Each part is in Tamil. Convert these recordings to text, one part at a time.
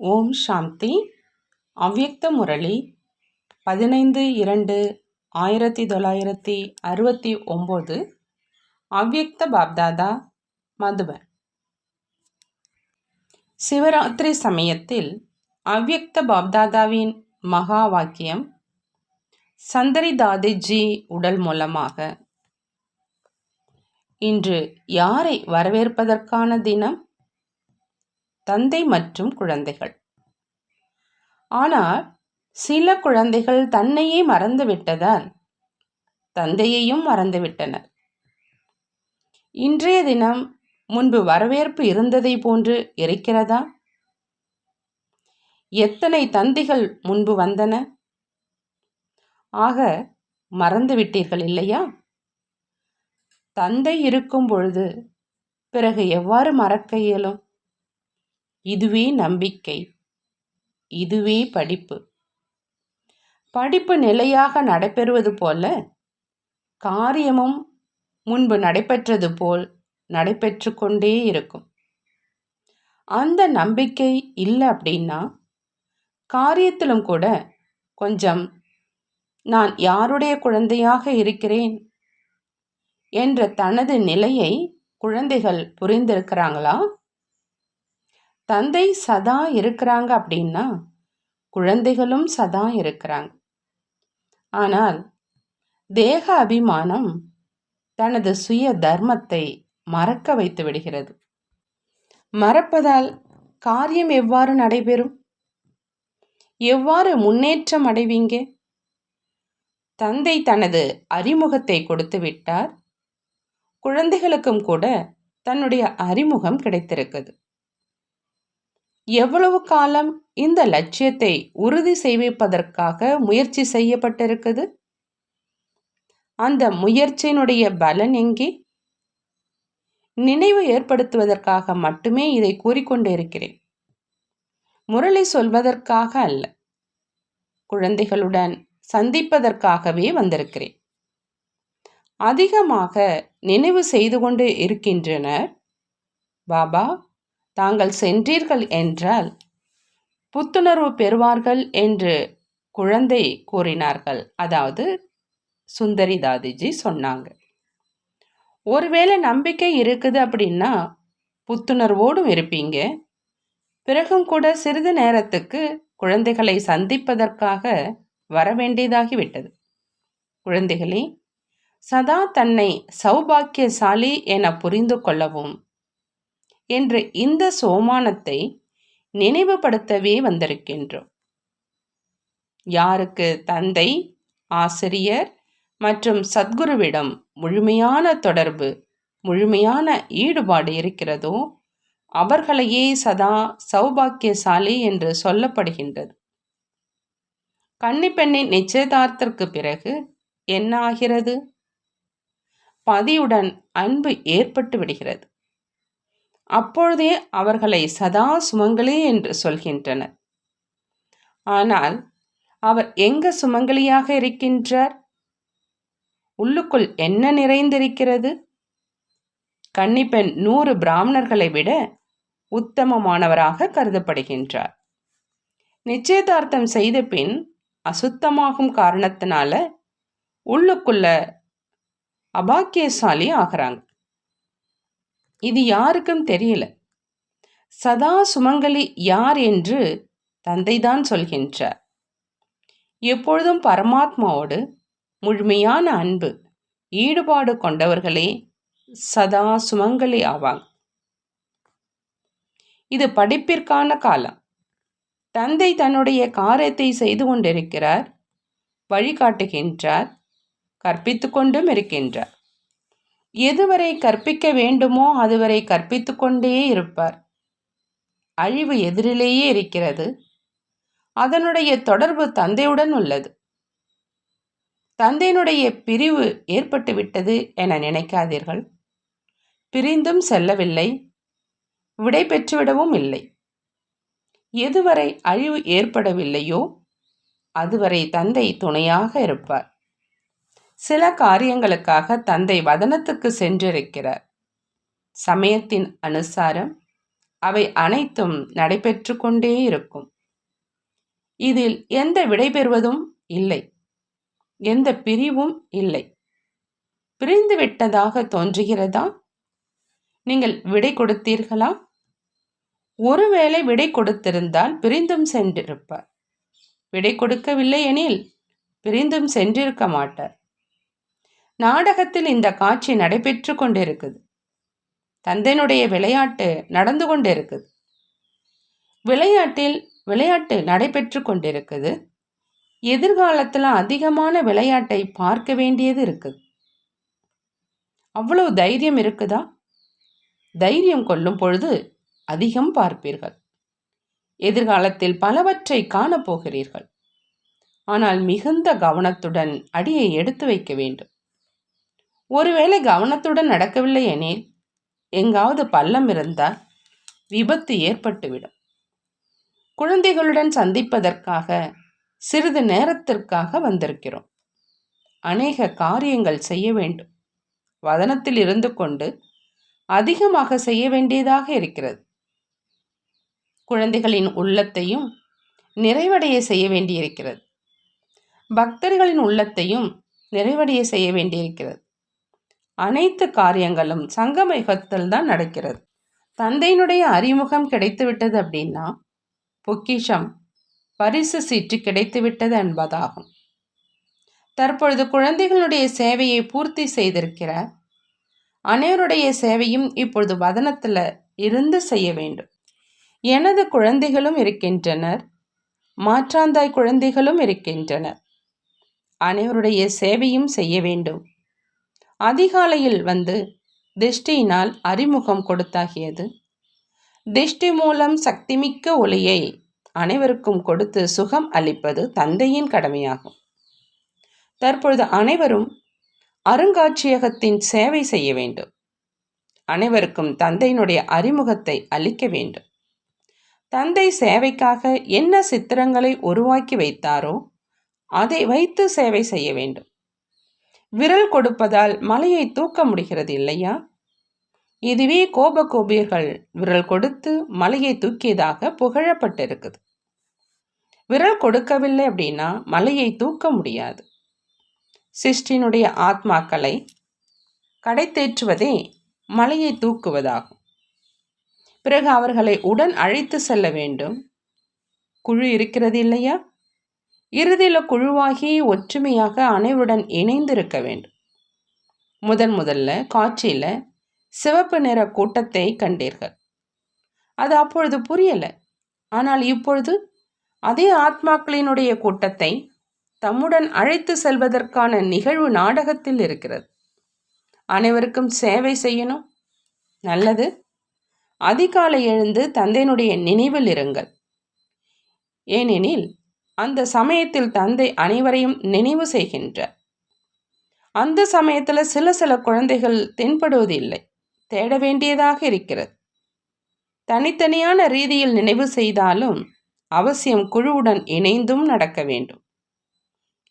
ஓம் சாந்தி. அவ்யக்த முரளி. பதினைந்து இரண்டு ஆயிரத்தி தொள்ளாயிரத்தி அறுபத்தி ஒம்பது. அவ்யக்த பாப்தாதா மதுபன். சிவராத்திரி சமயத்தில் அவ்யக்த பாப்தாதாவின் மகா வாக்கியம் சந்தரிதாதிஜி உடல் மூலமாக. இன்று யாரை வரவேற்பதற்கான தினம்? தந்தை மற்றும் குழந்தைகள். ஆனால் சில குழந்தைகள் தன்னையே மறந்துவிட்டதால் தந்தையையும் மறந்துவிட்டனர். இன்றைய தினம் முன்பு வரவேற்பு இருந்ததை போன்று இருக்கிறதா? எத்தனை தந்திகள் முன்பு வந்தன? ஆக மறந்துவிட்டீர்கள் இல்லையா? தந்தை இருக்கும் பொழுது பிறகு எவ்வாறு மறக்க இயலும்? இதுவே நம்பிக்கை இதுவே படிப்பு. படிப்பு நிலையாக நடைபெறுவது போல காரியமும் முன்பு நடைபெற்றது போல் நடைபெற்று கொண்டே இருக்கும். அந்த நம்பிக்கை இல்லை அப்படின்னா காரியத்திலும் கூட கொஞ்சம் நான் யாருடைய குழந்தையாக இருக்கிறேன்? என்ற தனது நிலையை குழந்தைகள் புரிந்திருக்கிறாங்களா? தந்தை சதா இருக்கிறாங்க அப்படின்னா குழந்தைகளும் சதா இருக்கிறாங்க. ஆனால் தேக அபிமானம் தனது சுய தர்மத்தை மறக்க வைத்து விடுகிறது. மறப்பதால் காரியம் எவ்வாறு நடைபெறும்? எவ்வாறு முன்னேற்றம் அடைவீங்க? தந்தை தனது அறிமுகத்தை கொடுத்து விட்டார். குழந்தைகளுக்கும் கூட தன்னுடைய அறிமுகம் கிடைத்திருக்குது. எவ்வளவு காலம் இந்த லட்சியத்தை உறுதி செய்விப்பதற்காக முயற்சி செய்யப்பட்டிருக்குது? அந்த முயற்சியினுடைய பலன் எங்கே? நினைவு ஏற்படுத்துவதற்காக மட்டுமே இதை கூறிக்கொண்டு இருக்கிறேன் முரளி சொல்வதற்காக அல்ல. குழந்தைகளுடன் சந்திப்பதற்காகவே வந்திருக்கிறேன். அதிகமாக நினைவு செய்து கொண்டு இருக்கின்றனர். பாபா தாங்கள் சென்றீர்கள் என்றால் புத்துணர்வு பெறுவார்கள் என்று குழந்தை கூறினார்கள். அதாவது சுந்தரி தாதிஜி சொன்னாங்க. ஒருவேளை நம்பிக்கை இருக்குது அப்படின்னா புத்துணர்வோடும் இருப்பீங்க. பிறகும் கூட சிறிது நேரத்துக்கு குழந்தைகளை சந்திப்பதற்காக வர வேண்டியதாகிவிட்டது. குழந்தைகளே சதா தன்னை சௌபாக்கியசாலி என புரிந்து கொள்ளவும் என்று இந்த சோமானத்தை நினைவுபடுத்தவே வந்திருக்கின்றோம். யாருக்கு? தந்தை ஆசிரியர் மற்றும் சத்குருவிடம் முழுமையான தொடர்பு முழுமையான ஈடுபாடு இருக்கிறதோ அவர்களையே சதா சௌபாக்கியசாலி என்று சொல்லப்படுகின்றது. கன்னிப்பெண்ணின் நிச்சயதார்த்திற்கு பிறகு என்ன ஆகிறது பதியுடன் அன்பு ஏற்பட்டு விடுகிறது. அப்பொழுதே அவர்களை சதா சுமங்கலி என்று சொல்கின்றனர். ஆனால் அவர் எங்க சுமங்கலியாக இருக்கின்றார்? உள்ளுக்குள் என்ன நிறைந்திருக்கிறது? கன்னிப்பெண் நூறு பிராமணர்களை விட உத்தமமானவராக கருதப்படுகின்றார். நிச்சயதார்த்தம் செய்த பின் அசுத்தமாகும் காரணத்தினால உள்ளுக்குள்ள அபாக்கியசாலி ஆகிறாங்க. இது யாருக்கும் தெரியல. சதா சுமங்கலி யார் என்று தந்தைதான் சொல்கின்றார். எப்பொழுதும் பரமாத்மாவோடு முழுமையான அன்பு ஈடுபாடு கொண்டவர்களே சதா சுமங்கலி ஆவாங்க. இது படிப்பிற்கான காலம். தந்தை தன்னுடைய காரியத்தை செய்து கொண்டிருக்கிறார் வழிகாட்டுகின்றார் கற்பித்து கொண்டும் இருக்கின்றார். எதுவரை கற்பிக்க வேண்டுமோ அதுவரை கற்பித்து கொண்டே இருப்பார். அழிவு எதிரிலேயே இருக்கிறது. அதனுடைய தொடர்பு தந்தையுடன் உள்ளது. தந்தையினுடைய பிரிவு ஏற்பட்டுவிட்டது என நினைக்காதீர்கள். பிரிந்தும் செல்லவில்லை. விடை பெற்றுவிடவும் இல்லை. எதுவரை அழிவு ஏற்படவில்லையோ அதுவரை தந்தை துணையாக இருப்பார். சில காரியங்களுக்காக தந்தை வதனத்துக்கு சென்றிருக்கிறார். சமயத்தின் அனுசாரம் அவை அனைத்தும் நடைபெற்று கொண்டே இருக்கும். இதில் எந்த விடைபெறுவதும் இல்லை. எந்த பிரிவும் இல்லை. பிரிந்து விட்டதாக தோன்றுகிறதா? நீங்கள் விடை கொடுத்தீர்களா? ஒருவேளை விடை கொடுத்திருந்தால் பிரிந்தும் சென்றிருப்பார். விடை கொடுக்கவில்லை எனில் பிரிந்தும் சென்றிருக்க மாட்டார். நாடகத்தில் இந்த காட்சி நடைபெற்று கொண்டிருக்குது. தந்தையினுடைய விளையாட்டு நடந்து கொண்டிருக்குது. விளையாட்டில் விளையாட்டு நடைபெற்று கொண்டிருக்குது. எதிர்காலத்தில் அதிகமான விளையாட்டை பார்க்க வேண்டியது இருக்குது. அவ்வளவு தைரியம் இருக்குதா? தைரியம் கொள்ளும் பொழுது அதிகம் பார்ப்பீர்கள். எதிர்காலத்தில் பலவற்றை காணப்போகிறீர்கள். ஆனால் மிகுந்த கவனத்துடன் அடியை எடுத்து வைக்க வேண்டும். ஒருவேளை கவனத்துடன் நடக்கவில்லை எனில் எங்காவது பள்ளம் இருந்தால் விபத்து ஏற்பட்டுவிடும். குழந்தைகளுடன் சந்திப்பதற்காக சிறிது நேரத்திற்காக வந்திருக்கிறோம். அநேக காரியங்கள் செய்ய வேண்டும். வதனத்தில் இருந்து கொண்டு அதிகமாக செய்ய வேண்டியதாக இருக்கிறது. குழந்தைகளின் உள்ளத்தையும் நிறைவடைய செய்ய வேண்டியிருக்கிறது. பக்தர்களின் உள்ளத்தையும் நிறைவடைய செய்ய வேண்டியிருக்கிறது. அனைத்து காரியங்களும் சங்கமயுகத்தில் தான் நடக்கிறது. தந்தையினுடைய அறிமுகம் கிடைத்துவிட்டது அப்படின்னா பொக்கிஷம் பரிசு சீட்டு கிடைத்துவிட்டது என்பதாகும். தற்பொழுது குழந்தைகளுடைய சேவையை பூர்த்தி செய்திருக்கிற அனைவருடைய சேவையும் இப்பொழுது வதனத்தில் இருந்து செய்ய வேண்டும். எனது குழந்தைகளும் இருக்கின்றனர் மாற்றாந்தாய் குழந்தைகளும் இருக்கின்றனர். அனைவருடைய சேவையும் செய்ய வேண்டும். அதிகாலையில் வந்து திஷ்டியினால் அறிமுகம் கொடுத்தாகியது. திஷ்டி மூலம் சக்திமிக்க ஒளியை அனைவருக்கும் கொடுத்து சுகம் அளிப்பது தந்தையின் கடமையாகும். தற்பொழுது அனைவரும் அருங்காட்சியகத்தின் சேவை செய்ய வேண்டும். அனைவருக்கும் தந்தையினுடைய அறிமுகத்தை அளிக்க வேண்டும். தந்தை சேவைக்காக என்ன சித்திரங்களை உருவாக்கி வைத்தாரோ அதை வைத்து சேவை செய்ய வேண்டும். விரல் கொடுப்பதால் மலையை தூக்க முடிகிறது இல்லையா? இதுவே கோப கோபியர்கள் விரல் கொடுத்து மலையை தூக்கியதாக புகழப்பட்டிருக்குது. விரல் கொடுக்கவில்லை அப்படின்னா மலையை தூக்க முடியாது. சிஷ்டினுடைய ஆத்மாக்களை கடைத்தேற்றுவதே மலையை தூக்குவதாகும். பிறகு அவர்களை உடன் அழைத்து செல்ல வேண்டும். குழு இருக்கிறது இல்லையா? இறுதியில் குழுவாகி ஒற்றுமையாக அனைவருடன் இணைந்திருக்க வேண்டும். முதன் முதல்ல காட்சியில் சிவப்பு நிற கூட்டத்தை கண்டீர்கள். அது அப்பொழுது புரியலை. ஆனால் இப்பொழுது அதே ஆத்மாக்களினுடைய கூட்டத்தை தம்முடன் அழைத்து செல்வதற்கான நிகழ்வு நாடகத்தில் இருக்கிறது. அனைவருக்கும் சேவை செய்யணும். நல்லது. அதிகாலை எழுந்து தந்தையினுடைய நினைவில் இருங்கள். ஏனெனில் அந்த சமயத்தில் தந்தை அனைவரையும் நினைவு செய்கின்றார். அந்த சமயத்தில் சில சில குழந்தைகள் தென்படுவதில்லை. தேட வேண்டியதாக இருக்கிறது. தனித்தனியான ரீதியில் நினைவு செய்தாலும் அவசியம் குழுவுடன் இணைந்தும் நடக்க வேண்டும்.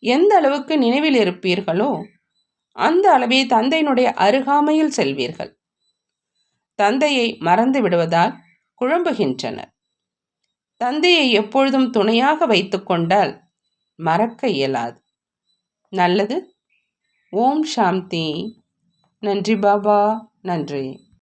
எந்த அளவுக்கு நினைவில் இருப்பீர்களோ அந்த அளவே தந்தையினுடைய அருகாமையில் செல்வீர்கள். தந்தையை மறந்து விடுவதால் குழம்புகின்றனர். தந்தையை எப்பொழுதும் துணையாக வைத்துக்கொண்டால் மறக்க இயலாது. நல்லது. ஓம் சாந்தி. நன்றி பாபா. நன்றி.